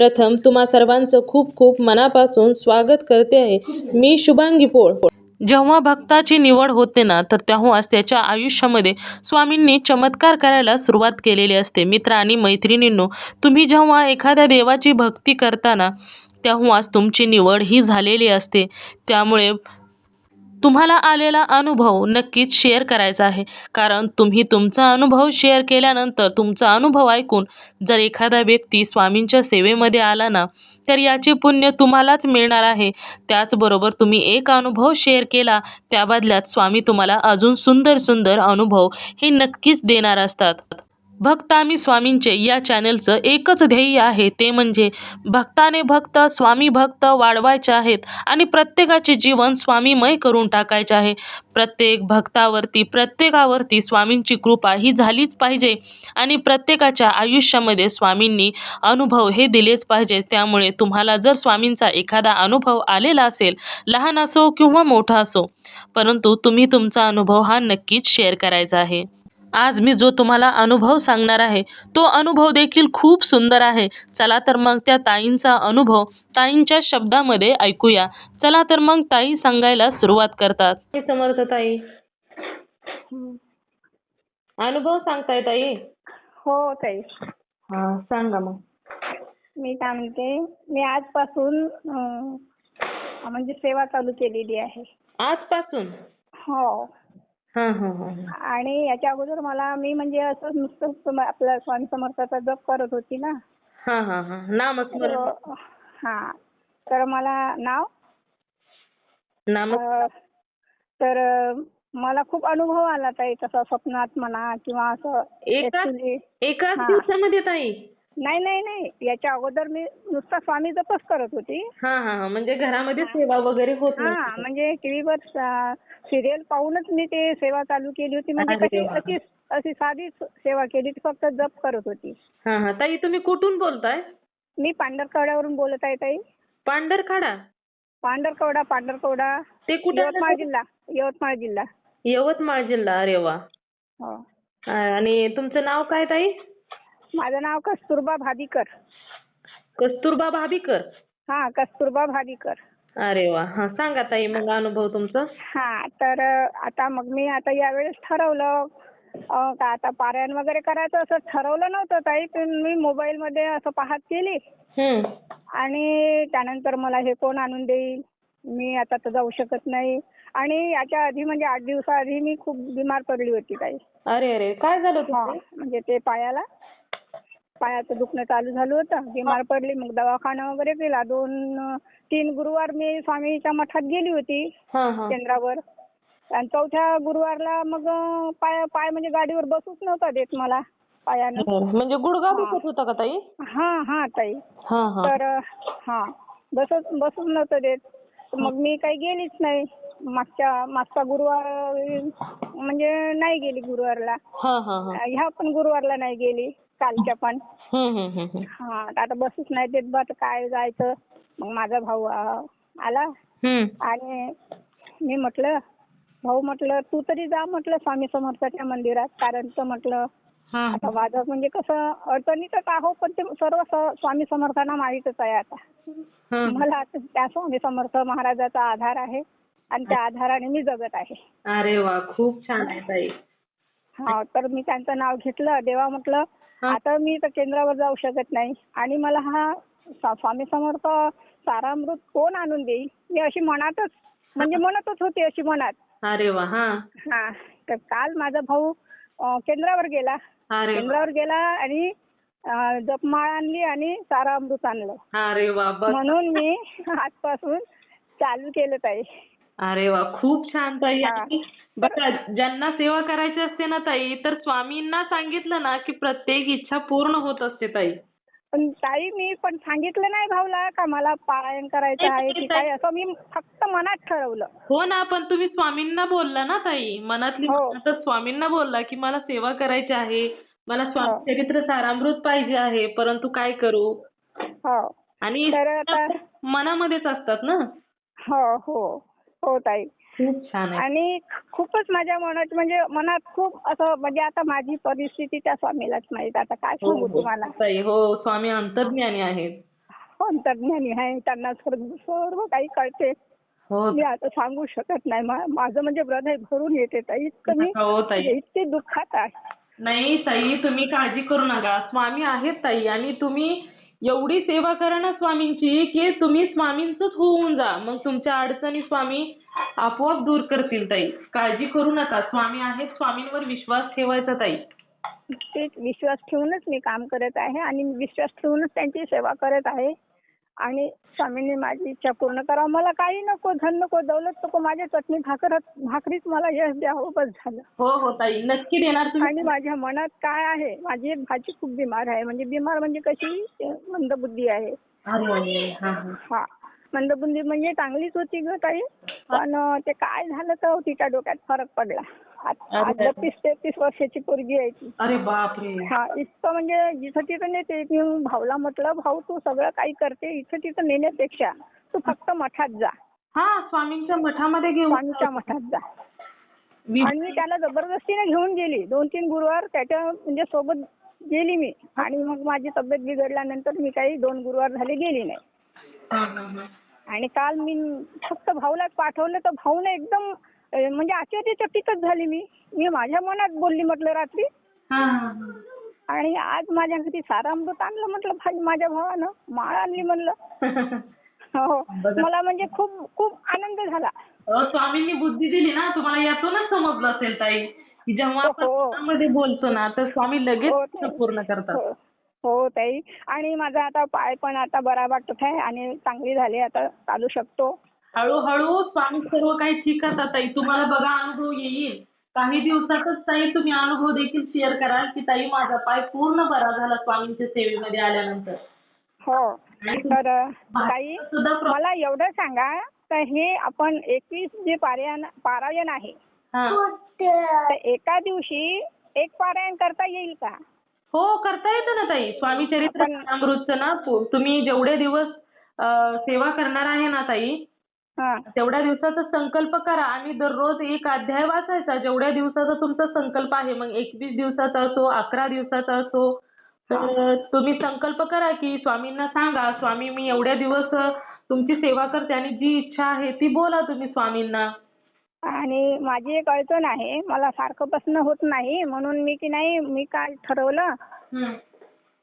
प्रथम तुम्हा सर्वांचं खूप खूप मनापासून स्वागत करते आहे. मी शुभांगी पोळ. जेव्हा भक्ताची निवड होते ना तर तेव्हाच त्याच्या आयुष्यामध्ये स्वामींनी चमत्कार करायला सुरुवात केलेली असते. मित्र आणि मैत्रिणींनो तुम्ही जेव्हा एखाद्या देवाची भक्ती करताना तेव्हाच तुमची निवड ही झालेली असते. त्यामुळे तुम्हाला आलेला अनुभव नक्कीच शेअर करायचा आहे. कारण तुम्ही तुमचा अनुभव शेअर केल्यानंतर तुमचा अनुभव ऐकून जर एखादा व्यक्ती स्वामींच्या सेवेमध्ये आला ना तर याचे पुण्य तुम्हालाच मिळणार आहे. त्याचबरोबर तुम्ही एक अनुभव शेअर केला त्या बदल्यात स्वामी तुम्हाला अजून सुंदर सुंदर अनुभव हे नक्कीच देणार असतात. भक्तामी स्वामींचे या चॅनलचं एकच ध्येय आहे ते म्हणजे भक्ताने भक्त स्वामी भक्त वाढवायचे आहेत आणि प्रत्येकाचे जीवन स्वामीमय करून टाकायचे आहे. प्रत्येक भक्तावरती प्रत्येकावरती स्वामींची कृपा ही झालीच पाहिजे आणि प्रत्येकाच्या आयुष्यामध्ये स्वामींनी अनुभव हे दिलेच पाहिजे. त्यामुळे तुम्हाला जर स्वामींचा एखादा अनुभव आलेला असेल लहान असो किंवा मोठा असो परंतु तुम्ही तुमचा अनुभव हा नक्कीच शेअर करायचा आहे. आज मी जो तुम्हाला अनुभव सांगणार आहे तो अनुभव देखील खूप सुंदर आहे. चला तर मग त्या ताईंचा अनुभव ताईंच्या शब्दामध्ये ऐकूया. चला तर मग ताई सांगायला सुरुवात करतात. समर्थ ताई. अनुभव सांगताय ताई? हो ताई. हा सांगा मग. मी काय म्हणते मी आजपासून अं, म्हणजे सेवा चालू केलेली आहे. आजपासून? हा. आणि याच्या अगोदर मला मी म्हणजे असं नुसतं आपल्या स्वामी समर्थाचा जप करत होती ना. हा हा हा. नामस्मरण तर, हा. तर मला नाव? नाम? तर मला खूप अनुभव आला ताई तसा स्वप्नात म्हणा किंवा असं एकाच. दिवसामध्ये ताई? नाही नाही नाही. याच्या अगोदर मी नुसता स्वामी जपच करत होती. हा हा हा. म्हणजे घरामध्ये सेवा वगैरे होत हा नव्हती. म्हणजे टीव्हीवर सिरियल पाहूनच मी ते सेवा चालू केली होती. म्हणजे अरे कशी वा. अशी अशी साधीच सेवा केली फक्त जप करत होती. हा हा. ताई तुम्ही कुठून बोलताय? मी पांढरकवड्यावरून बोलत आहे ताई. पांढरखाडा? पांढरकवडा पांढरकवडा. ते कुठे आलं? यवतमाळ? जिल्हा यवतमाळ जिल्हा. यवतमाळ जिल्हा. अरे वा. हो. आणि तुमचं नाव काय ताई? माझं नाव कस्तुरबा भादीकर. कस्तुरबा भाभीकर हा कस्तुरबा भादीकर. अरे वा. हा सांगा ताई मग अनुभव तुमचा. हा तर आता मग मी आता यावेळेस ठरवलं अं, का आता पारायण वगैरे करायचं असं ठरवलं नव्हतं ताई पण मी मोबाईल मध्ये असं पाहत केली हम्म. आणि त्यानंतर मला हे कोण आणून देईल? मी आता तर जाऊ शकत नाही. आणि याच्या आधी म्हणजे आठ दिवसाआधी मी खूप बिमार पडली होती ताई. अरे अरे. काय झालं हा तुमचं म्हणजे ते पायाला. पायाचं दुखणं चालू झालं होतं. बिमार पडली मग दवाखाना वगैरे केला. दोन तीन गुरुवार मी स्वामीच्या मठात गेली होती हा हा. केंद्रावर. आणि चौथ्या गुरुवारला मग पाय पाय म्हणजे गाडीवर बसूच नव्हता देत मला पायानं. म्हणजे गुडघा दुखत होता का ताई? हा हा ताई. हा हा. तर हा बसच बसूच नव्हतं देत. मग मी काही गेलीच नाही. मागच्या मागचा गुरुवार म्हणजे नाही गेली गुरुवारला. हा हा हा. ह्या पण गुरुवारला नाही गेली. कालच्या पण. हा आता बसूच नाही देत बा काय जायचं? मग माझा भाऊ आला. आणि मी म्हटलं भाऊ म्हटलं तू तरी जा म्हटलं स्वामी समर्थाच्या मंदिरात कारण तर म्हटलं हा. आता माझं म्हणजे कसं अडचणीतच आहो पण ते सर्व स्वामी समर्थांना माहीतच आहे आता. मला त्या स्वामी समर्थ महाराजाचा आधार आहे आणि त्या आधाराने मी जगत आहे. अरे वा खूप छान आहे ताई. हा तर मी त्यांचं नाव घेतलं. देवा म्हटलं. आता मी तर केंद्रावर जाऊ शकत नाही. आणि मला हा स्वामी समर्थ सारामृत कोण आणून देईल? मी अशी मनातच म्हणजे म्हणतच होती अशी मनात. अरे वा हा. हा. तर काल माझा भाऊ केंद्रावर गेला. केंद्रावर गेला आणि जपमाळ आणली आणि सारा अमृत आणलं म्हणून मी आजपासून चालू केलं ताई. अरे वा खूप छान ताई. हा. आणि बघा ज्यांना सेवा करायची असते ना ताई तर स्वामींना सांगितलं ना की प्रत्येक इच्छा पूर्ण होत असते ताई. पण ताई मी पण सांगितलं नाही भाऊला का मला पारायण करायचं आहे की काय असं मी फक्त मनात ठरवलं. हो ना पण तुम्ही स्वामींना बोलला ना ताई. मनातली हो. मनातच स्वामींना बोलला की मला सेवा करायची आहे मला हो. स्वामी चरित्र सारामृत पाहिजे आहे परंतु काय करू? हो. आणि तर आता मनामध्येच असतात ना? हो हो. हो ताई. खूप छान आहे. आणि खूपच माझ्या मनात म्हणजे मनात खूप असं म्हणजे आता माझी परिस्थिती त्या स्वामीलाच माहीत. आता काय हो, सांगू हो. तुम्हाला? ताई हो स्वामी अंतर्ज्ञानी आहेत. अंतर्ज्ञानी आहे. त्यांना सर्व सर्व काही कळते. हो. मी आता सांगू शकत नाही. मा- माझं म्हणजे हृदय भरून येते ताई. इतकं मी हो ताई. म्हणजे इतके दुःखात आहे. नाही ताई तुम्ही काळजी करू नका. स्वामी आहेत ताई. आणि तुम्ही एवढी सेवा करा ना स्वामींची की तुम्ही स्वामींचंच होऊन जा. मग तुमच्या अडचणी स्वामी आपोआप दूर करतील ताई. काळजी करू नका. स्वामी आहेत स्वामींवर विश्वास ठेवायचा ताई. तेच विश्वास ठेवूनच मी काम करत आहे आणि विश्वास ठेवूनच त्यांची सेवा करत आहे. आणि स्वामींनी माझी इच्छा पूर्ण करा मला काही नको धन नको दौलत नको माझ्या चटणी भाकर भाकरीच मला यश द्यावं बस झालं. हो हो ताई नक्की देणार आणि माझ्या मनात काय आहे? माझी एक भाची खूप बिमार आहे. म्हणजे बिमार म्हणजे कशी? मंदबुद्धी आहे. हा मंदबुद्धी म्हणजे चांगलीच होती ग ताई. पण ते काय झालं तर तिच्या डोक्यात फरक पडला. अरे. आज बत्तीस तेहतीस वर्षाची पोरगी आहे ती. अरे बापरे. हा इतकं म्हणजे जिथं तिथं नेते मी भाऊला म्हटलं भाऊ तू सगळं काही करते इथं तिथं नेण्यापेक्षा तू फक्त मठात जा. हा स्वामींच्या मठामध्ये घेऊन स्वामीच्या मठात जा. आणि मी त्याला जबरदस्तीने घेऊन गेली. दोन तीन गुरुवार त्याच्या म्हणजे सोबत गेली मी. आणि मग माझी तब्येत बिघडल्यानंतर मी काही दोन गुरुवार झाले गेली नाही. आणि काल मी फक्त भाऊला पाठवलं तर भाऊने एकदम म्हणजे आश्चर्यचकितच झाली मी मी माझ्या मनात बोलली म्हटलं रात्री हा, हा, हा. आणि आज माझ्या घरी सारामृत आणलं म्हटलं माझ्या भावानं माळ आणली म्हणलं हो. मला म्हणजे खूप खूप आनंद झाला स्वामींनी बुद्धी दिली ना तुम्हाला यातूनच समजलं असेल ताई की जेव्हा आपण हो. मनामध्ये बोलतो ना तर स्वामी हो, लगेच ताई. पूर्ण करतात हो हो ताई आणि माझा आता पाय पण आता बरा वाटत आहे आणि चांगली झाली आता चालू शकतो हळूहळू स्वामी सर्व काही ठीक असतात ताई. तुम्हाला बघा अनुभव येईल. काही दिवसातच ताई तुम्ही अनुभव देखील शेअर कराल की ताई माझा पाय पूर्ण बरा झाला स्वामींच्या सेवेमध्ये आल्यानंतर. हो. आणि तर ताई मला एवढं सांगा तर हे आपण एकवीस जे पारायण पारायण आहे हा. एका दिवशी एक पारायण करता येईल का? हो करता येतं ना ताई. स्वामी चरित्र अमृतचं ना तुम्ही जेवढे दिवस सेवा करणार आहे ना ताई तेवढ्या दिवसाचा संकल्प करा आणि दररोज एक अध्याय वाचायचा. जेवढ्या दिवसाचा तुमचा संकल्प आहे मग एकवीस दिवसाचा असो अकरा दिवसाचा असो तर तुम्ही संकल्प करा की स्वामींना सांगा स्वामी मी एवढ्या दिवस तुमची सेवा करते आणि जी इच्छा आहे ती बोला तुम्ही स्वामींना. आणि माझी एक अडचण आहे मला सारखं बसणं होत नाही म्हणून मी की नाही मी काय ठरवलं.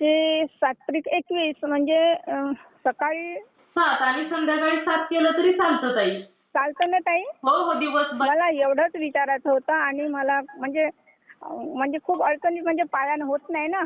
ते सात त्रिक एकवीस म्हणजे सकाळी सात आणि संध्याकाळी सात केलं तरी चालतं ताई. चालतं ना ताई? हो हो दिवसभर. मला एवढंच विचारायचं होतं आणि मला म्हणजे म्हणजे खूप अडचणी म्हणजे पायानं होत नाही ना.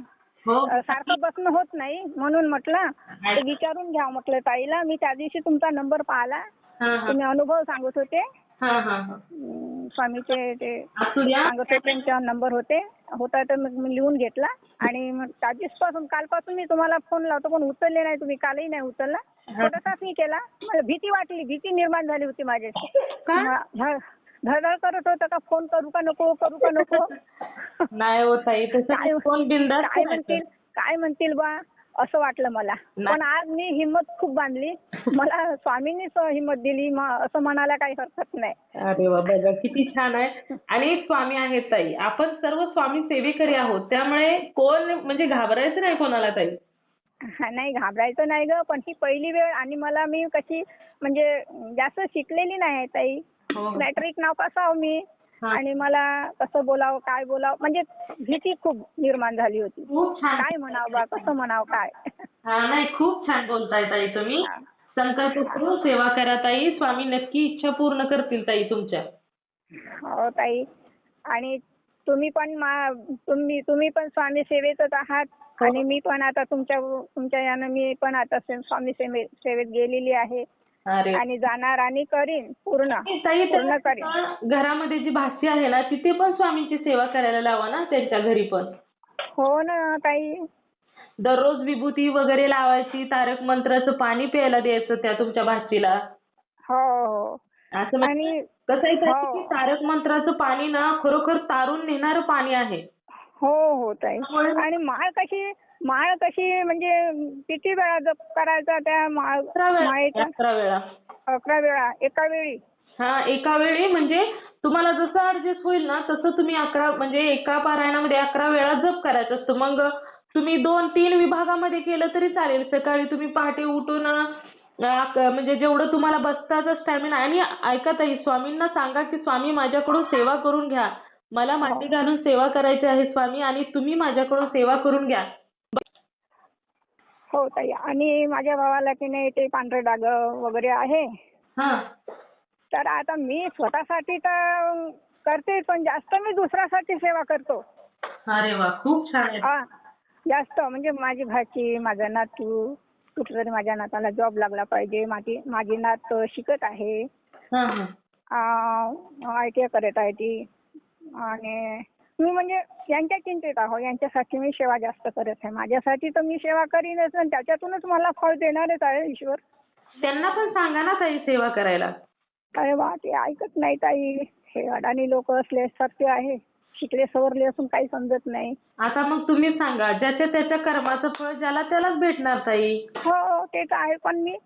हो. सारखं बसणं होत नाही म्हणून म्हटलं ते विचारून घ्या म्हटलं ताईला. मी त्या दिवशी तुमचा नंबर पाहिला. हा हा. तुम्ही अनुभव सांगत होते. हा हा हा. अं, स्वामीचे ते असू द्या. सांगत होते त्यांचा नंबर होते. होता तर मग मी लिहून घेतला. आणि मग त्या दिवसपासून कालपासून मी तुम्हाला फोन लावतो पण उचलले नाही तुम्ही. कालही नाही उचलला. थोडासाच मी केला. मला भीती वाटली. भीती निर्माण झाली होती का? हा, धड- धडधड करत होतं का फोन करू का नको करू का नको? नाही हो ताई तसं काय- फोन बिंदास काय म्हणतील? काय म्हणतील बा? असं वाटलं मला. नाही. पण आज मी हिंमत खूप बांधली. मला स्वामींनीच हिंमत दिली. म- असं म्हणायला काही हरकत नाही. अरे वा बघा किती छान आहे. आणि एक स्वामी आहेत ताई. आपण सर्व स्वामी सेवेकरी आहोत. त्यामुळे कोण म्हणजे घाबरायचं नाही कोणाला ताई? नाही घाबरायचं नाही ग पण ही पहिली वेळ आणि मला मी कशी म्हणजे जास्त शिकलेली नाही आहे ताई. हो. मॅट्रिक नापास आहो मी? हा. आणि मला कसं बोलावं काय बोलावं? म्हणजे भीती खूप निर्माण झाली होती. खूप छान. काय म्हणावं बा कसं म्हणावं काय? हा नाही खूप छान बोलताय ताई तुम्ही. हा. संकल्प करून सेवा करा ताई. स्वामी नक्की इच्छा पूर्ण करतील ताई तुमच्या. हो ताई. आणि तुम्ही पण मा तुम्ही तुम्ही पण स्वामी सेवेतच आहात. हो. आणि मी पण आता तुमच्या तुमच्या यानं मी पण आता से- स्वामी सेवे सेवेत गेलेली आहे. अरे. आणि जाणार आणि करीन पूर्ण ताई पूर्ण करीन. त्यांच्या घरामध्ये जी भाची आहे ना तिथे पण स्वामींची सेवा करायला लावा ना त्यांच्या घरी पण. हो ना ताई. दररोज विभूती वगैरे लावायची तारक मंत्राचं पाणी प्यायला द्यायचं त्या तुमच्या भाचीला. हो हो. असं म्हणजे कसं आहे ताई हो. की तारक मंत्राचं पाणी ना खरोखर तारून नेणारं पाणी आहे. हो हो ताई. आणि माळ कशी माळ कशी म्हणजे किती वेळा जप करायचा त्या माळ अकरा वेळा माळेचा? अकरा वेळा. अकरा वेळा एका वेळी? हा एका वेळी म्हणजे तुम्हाला जसं ऍडजस्ट होईल ना तसं तुम्ही अकरा म्हणजे एका पारायणामध्ये अकरा वेळा जप करायचं असतं. मग तुम्ही दोन तीन विभागामध्ये केलं तरी चालेल. सकाळी तुम्ही पहाटे उठून म्हणजे जेवढं तुम्हाला बसताचा स्टॅमिना आणि ऐका ताई स्वामींना सांगा की स्वामी माझ्याकडून सेवा करून घ्या. मला माती घालून सेवा करायची आहे स्वामी आणि तुम्ही माझ्याकडून सेवा करून घ्या. हो ताई. आणि माझ्या भावाला की नाही ते पांढरे डाग वगैरे आहे. हा. तर आता मी स्वतःसाठी तर करते पण जास्त मी दुसऱ्यासाठी सेवा करतो. अरे वा खूप छान आहे. हा. जास्त. म्हणजे माझी भाची माझा नातू कुठेतरी माझ्या नाताला जॉब लागला पाहिजे. माझी माझी नात शिकत आहे. हा हा. आय टी आय करत आहे ती. आणि मी म्हणजे यांच्या चिंतेत आहो. यांच्यासाठी मी सेवा जास्त करत आहे. माझ्यासाठी तर मी सेवा करीनच आणि त्याच्यातूनच मला फळ देणारच आहे ईश्वर. त्यांना पण सांगा ना ताई सेवा करायला. अरे वा ते ऐकत नाही ताई. हे अडाणी लोक असले सत्य आहे. शिकले सवरले असून काही समजत नाही. आता मग तुम्ही सांगा ज्याच्या त्याच्या कर्माचं फळ ज्याला त्यालाच भेटणार ताई. हो ते तर आहे पण मी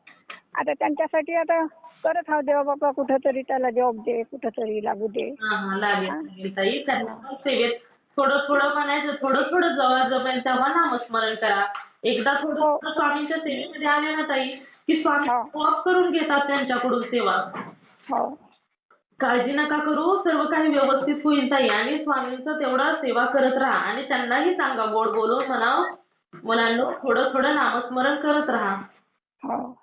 आता त्यांच्यासाठी आता करत आहो देवा बाबा कुठंतरी त्याला जॉब दे कुठंतरी लागू दे. हा हा लागेल लागेल ताई. त्यांना पण सेवेत थोडं थोडं म्हणायचं थोडं थोडं जवळ जमेल तेव्हा नामस्मरण करा. एकदा थोडं हो. थोडं स्वामींच्या सेवेमध्ये आले ना ताई की स्वामी हो. आपोआप करून घेतात त्यांच्याकडून सेवा. हो. काळजी नका करू सर्व काही व्यवस्थित होईल ताई. आणि स्वामींचं तेवढं सेवा करत राहा. आणि त्यांनाही सांगा गोड बोलून म्हणाव. मुलांनो थोडं थोडं नामस्मरण करत राहा. हो.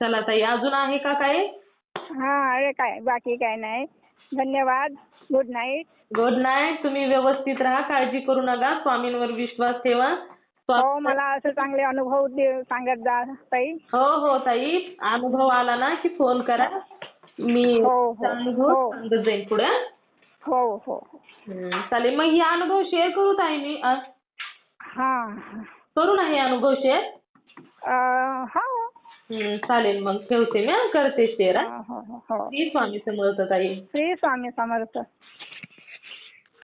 चला ताई अजून आहे का काय हा अरे काय? बाकी काय नाही. धन्यवाद. गुड नाईट गुड नाईट तुम्ही व्यवस्थित राहा. काळजी करू नका. स्वामींवर विश्वास ठेवा. हो मला असं चांगले अनुभव दे- सांगत जा ताई. हो हो ताई. अनुभव आला ना की फोन करा. मी हो, हो, अनुभव हो. सांगत जाईन पुढे. हं? हो. हो हं, चालेल. मग हे अनुभव शेअर करू ताई मी हा. करू ना हे अनुभव शेअर हो. हं, चालेल मग. ठेवते मी हं, करते शेअर हो हो हो. श्री स्वामी समर्थ ताई. श्री स्वामी समर्थ.